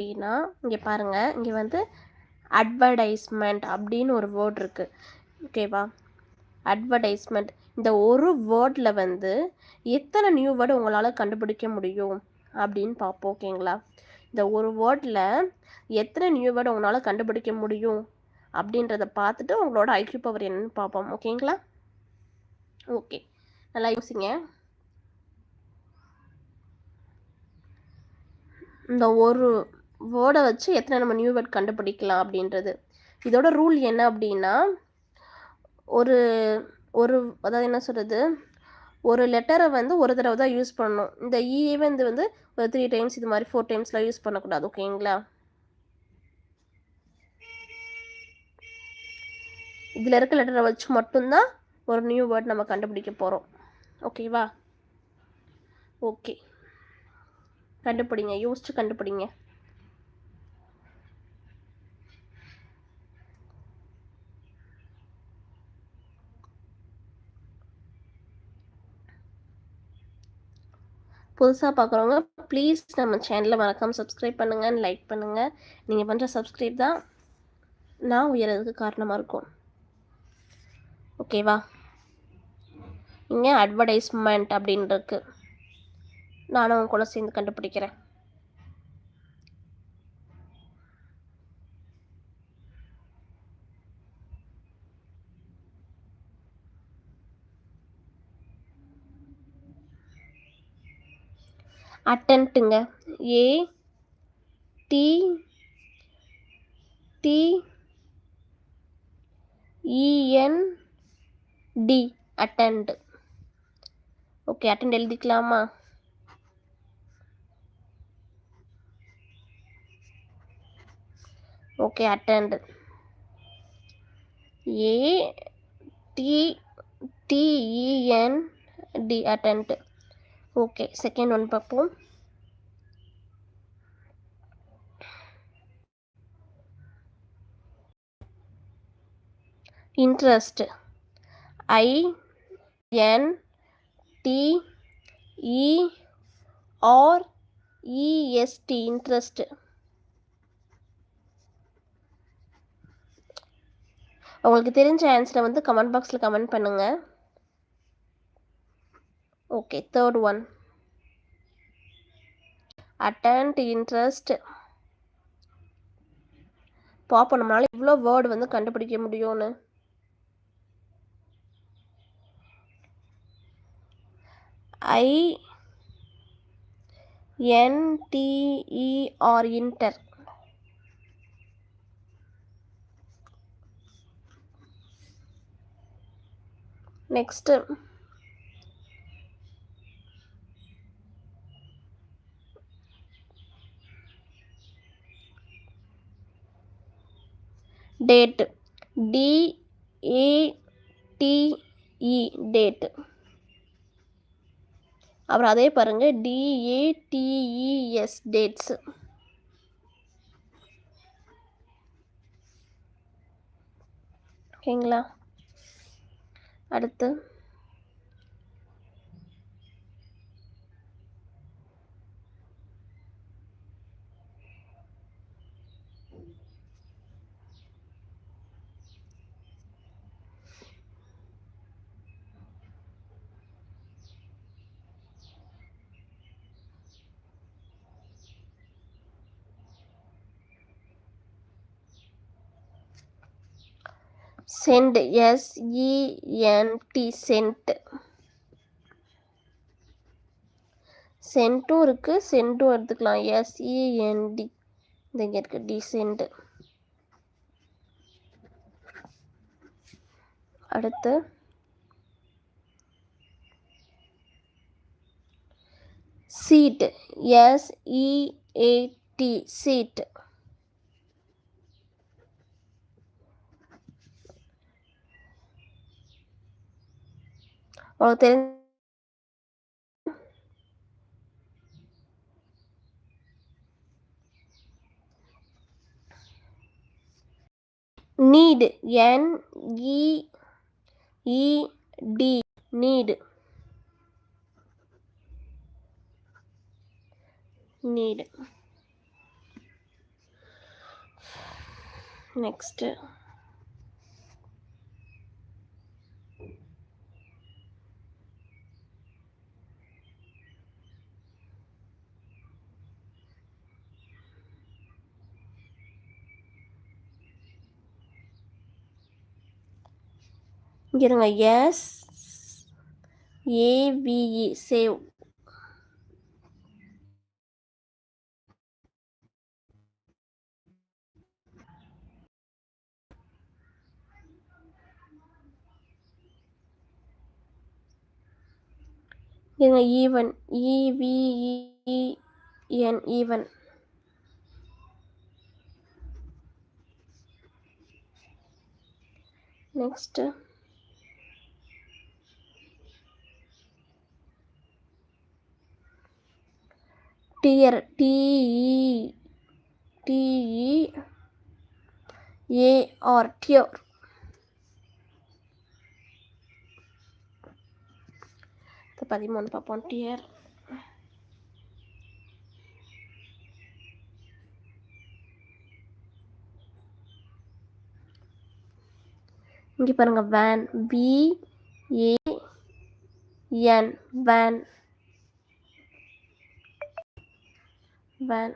அப்படின்னா இங்கே பாருங்கள் இங்கே வந்து அட்வர்டைஸ்மெண்ட் அப்படின்னு ஒரு வேர்ட் இருக்குது ஓகேவா அட்வர்டைஸ்மெண்ட் இந்த ஒரு வேர்டில் வந்து எத்தனை நியூ வேர்டு உங்களால் கண்டுபிடிக்க முடியும் அப்படின்னு பார்ப்போம் ஓகேங்களா இந்த ஒரு வேர்டில் எத்தனை நியூ வேர்டு உங்களால் கண்டுபிடிக்க முடியும் அப்படின்றத பார்த்துட்டு உங்களோட ஐக்யூ பவர் என்னன்னு பார்ப்போம் ஓகேங்களா ஓகே நல்லா யோசிங்க. இந்த ஒரு வேர்டை வச்சு எத்தனை நம்ம நியூ வேர்ட் கண்டுபிடிக்கலாம் அப்படின்றது. இதோட ரூல் என்ன அப்படின்னா ஒரு ஒரு அதாவது என்ன சொல்கிறது ஒரு லெட்டரை வந்து ஒரு தடவை தான் யூஸ் பண்ணணும். இந்த e இ வந்து வந்து ஒரு த்ரீ டைம்ஸ் இது மாதிரி ஃபோர் டைம்ஸ்லாம் யூஸ் பண்ணக்கூடாது ஓகேங்களா? இதில் இருக்க லெட்டரை வச்சு மட்டும்தான் ஒரு நியூ வேர்ட் நம்ம கண்டுபிடிக்க போகிறோம் ஓகேவா? ஓகே. கண்டுபிடிங்க யோசிச்சு கண்டுபிடிங்க. புதுசாக பார்க்குறவங்க ப்ளீஸ் நம்ம சேனலை மறக்காமல் சப்ஸ்கிரைப் பண்ணுங்கள் லைக் பண்ணுங்கள் நீங்கள் பண்ணுற சப்ஸ்கிரைப் தான் நான் உயரதுக்கு காரணமாக இருக்கும். ஓகேவா இங்கே அட்வர்டைஸ்மெண்ட் அப்படின்னு இருக்கு நானும் கூட சேர்ந்து கண்டுபிடிக்கிறேன். அட்டன்ட்டுங்க. A T T E N T attend okay attend எழுதிக்கலாமா? Okay attend. A T T E N T attend okay second one பார்ப்போம் interest I N T E R E S T interest உங்களுக்கு தெரிஞ்ச ஆன்சரை வந்து comment பாக்ஸில் comment பண்ணுங்கள் okay third one attend interest பார்ப்போம் நம்மளால இவ்வளோ வேர்டு வந்து கண்டுபிடிக்க முடியும்னு. I N T E R inter next date. D A T E date. அப்புறம் அதே பாருங்கள் டிஏடிஇஎஸ் டேட்ஸு. ஓகேங்களா? அடுத்து. Send SENT send. சென்ட்டும் இருக்குது சென்ட்டும் எடுத்துக்கலாம். எஸ்இஎன்டி இந்த இங்கே இருக்குது டி சென்ட். அடுத்து. Seat S E A T seat உங்களுக்கு தெரிஞ்ச நீடு என் இடி நீடு நீடு நெக்ஸ்ட்டு இங்கே இருங்க S A V E save இருங்க even E V E N even next tear T E T E A R tear பதிமூணு பார்ப்போம் tear இங்கே பாருங்க van V A N van van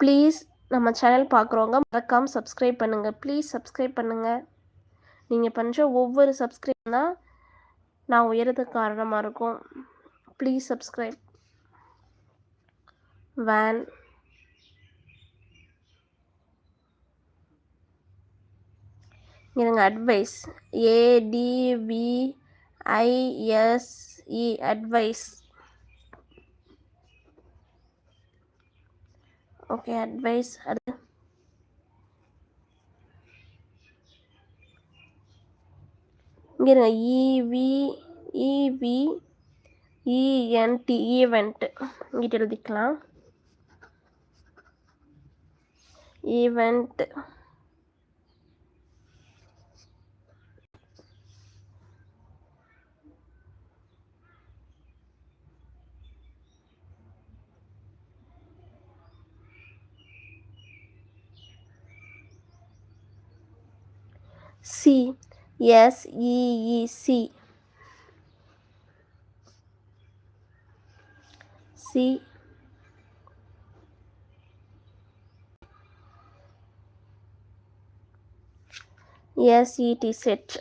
please நம்ம channel பார்க்குறவங்க மறக்காமல் சப்ஸ்கிரைப் பண்ணுங்கள் ப்ளீஸ் சப்ஸ்கிரைப் பண்ணுங்கள் நீங்கள் பண்ணுற ஒவ்வொரு சப்ஸ்கிரைப் தான் நான் உயரத்துக்கு காரணமாக இருக்கும். ப்ளீஸ் சப்ஸ்கிரைப் வேன் இருங்க advice A D V I S E advice okay advice அடுத்து இங்கே இருங்க E V E V E N T event இங்கிட்ட எழுதிக்கலாம் event C S E E C C S E T set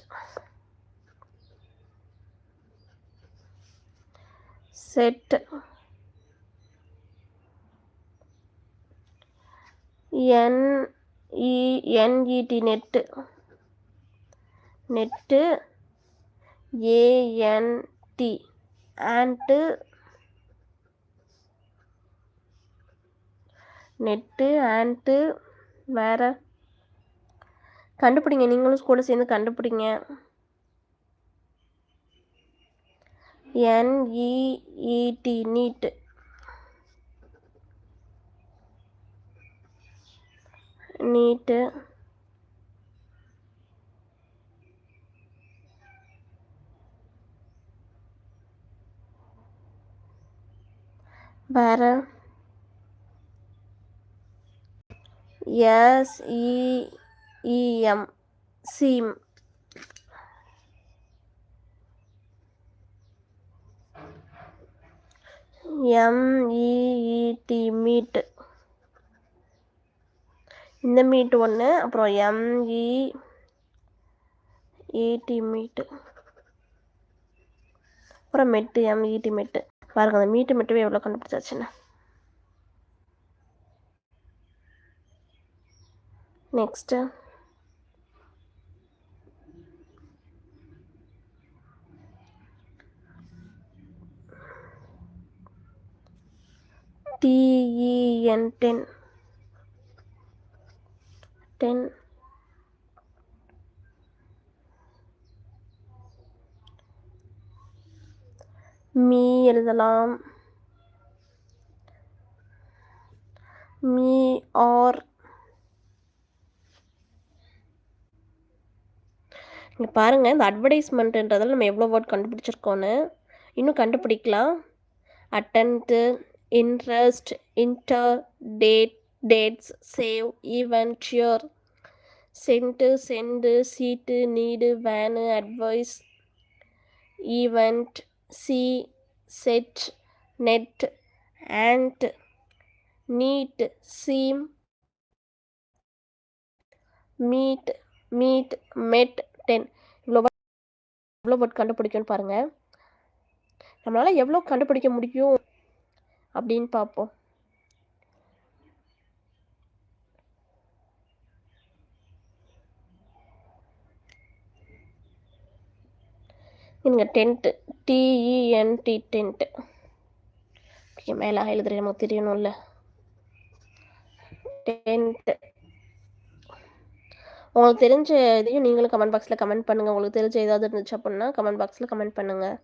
set N N E T net net A N T ant net ant வேறு. கண்டுபிடிங்க நீங்களும் கூட சேர்ந்து கண்டுபிடிங்க. N E E T neat neat. வேறு. S E E M seem M E E T meet இந்த meet ஒன்று அப்புறம் எம்இஇடி மீட் அப்புறம் மெட்டு எம்இடி மெட்டு. பாருங்கள் அந்த மீட்டு மெட்டுவே எவ்வளோ கண்டுபிடிச்சாச்சுன்னு. Next T E N ten ten me எழுதலாம். Me R. இங்கே பாருங்கள் இந்த அட்வர்டைஸ்மெண்ட்டுன்றதில் நம்ம எவ்வளோ வேர்ட் கண்டுபிடிச்சிருக்கோன்னு இன்னும் கண்டுபிடிக்கலாம். Attend interest inter date dates save event shear sent sent seat need van advise event C set net ant neat seem meet meet met ten. இவ்வளோ எவ்வளோ வேர்ட் கண்டுபிடிக்கும்னு பாருங்கள் நம்மளால் எவ்வளோ கண்டுபிடிக்க முடியும் அப்படின்னு பார்ப்போம். நீங்கள் டென்ட்டு டிஇஎன்டி டென்ட்டு ஓகே மேலே எழுதுறேன் நமக்கு தெரியணும்ல டென்ட்டு உங்களுக்கு தெரிஞ்ச இதையும் நீங்களும் கமெண்ட் பாக்ஸில் கமெண்ட் பண்ணுங்கள் உங்களுக்கு தெரிஞ்ச ஏதாவது இருந்துச்சு அப்படின்னா கமெண்ட் பாக்ஸில் கமெண்ட் பண்ணுங்கள்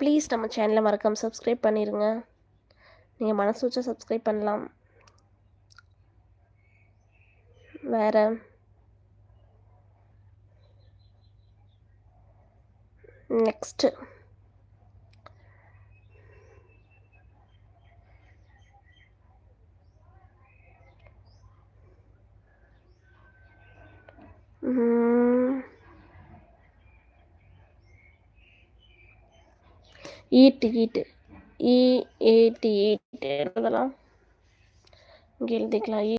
ப்ளீஸ் நம்ம சேனலை மறக்காமல் சப்ஸ்கிரைப் பண்ணிடுங்க நீங்கள் மனசு வச்சா சப்ஸ்கிரைப் பண்ணலாம். வேறு நெக்ஸ்ட்டு ஈட்டு ஈட்டு இ ஏட்டு ஈட்டு எழுதலாம் இங்கே எழுதிக்கலாம். ஈ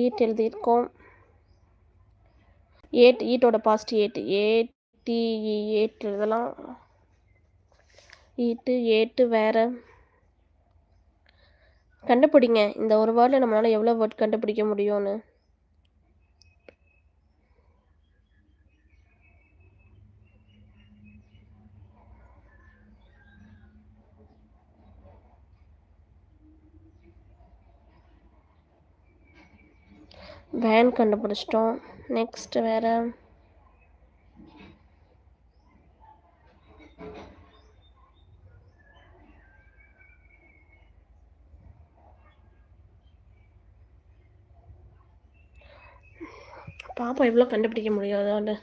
ஈட் எழுதியிருக்கோம். Ate ஈட்டோட past ate A T E ate எழுதலாம் ஈட்டு ஏட்டு வேறு. கண்டுபிடிங்க. இந்த ஒரு வேர்டில் நம்மளால் எவ்வளோ வேர்ட் கண்டுபிடிக்க முடியும்னு. வேன் கண்டுபிடிச்சிட்டோம். நெக்ஸ்ட் வேறு. பாப்பா எவ்வளோ கண்டுபிடிக்க முடியாதான்னு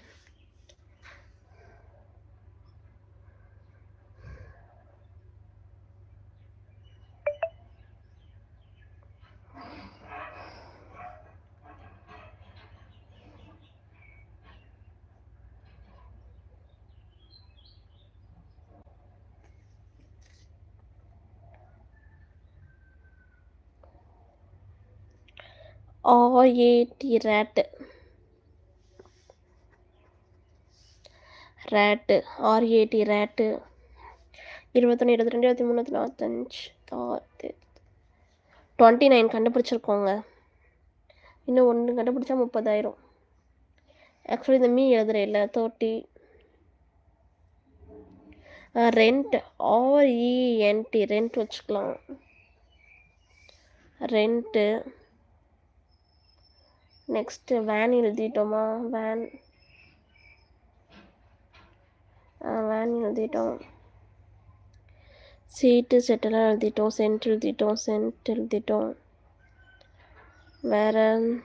R A T rat. Rat R A T rat இருபத்தொன்று இருபத்தி ரெண்டு இருபத்தி மூணு நாற்பத்தஞ்சு டுவெண்ட்டி நைன் கண்டுபிடிச்சிருக்கோங்க. இன்னும் ஒன்று கண்டுபிடிச்சா முப்பதாயிரம். ஆக்சுவலி இந்த மீ எழுதுற இல்லை thirty rent R E N T rent வச்சுக்கலாம். ரெண்ட்டு நெக்ஸ்ட்டு வேன் எழுதிட்டோமா? வேன் வேன் எழுதிட்டோம். சீட்டு செட்டெல்லாம் எழுதிட்டோம். சென்ட் எழுதிட்டோம். சென்ட் எழுதிட்டோம். வேறு?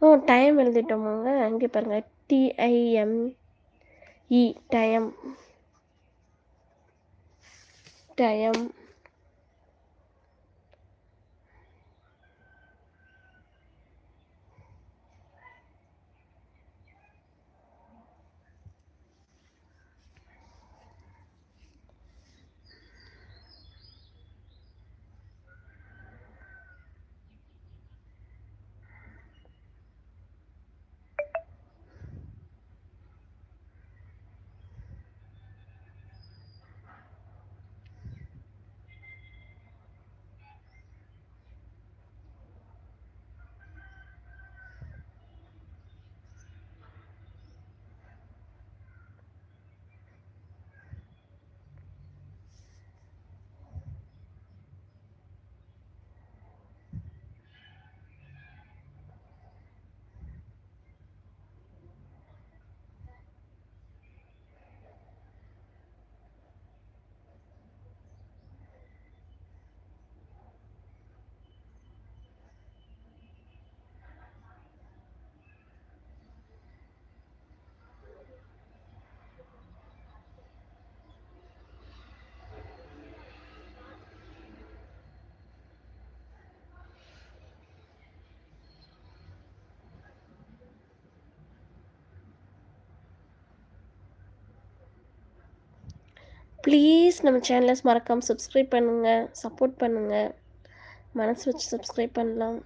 ஓ டைம் எழுதிட்டோமாங்க? அங்கே பாருங்கள் டிஐஎம்இ டைம் time. ப்ளீஸ் நம்ம சேனலை மறக்காமல் சப்ஸ்கிரைப் பண்ணுங்கள் சப்போர்ட் பண்ணுங்கள் மனசு வச்சு சப்ஸ்கிரைப் பண்ணலாம்.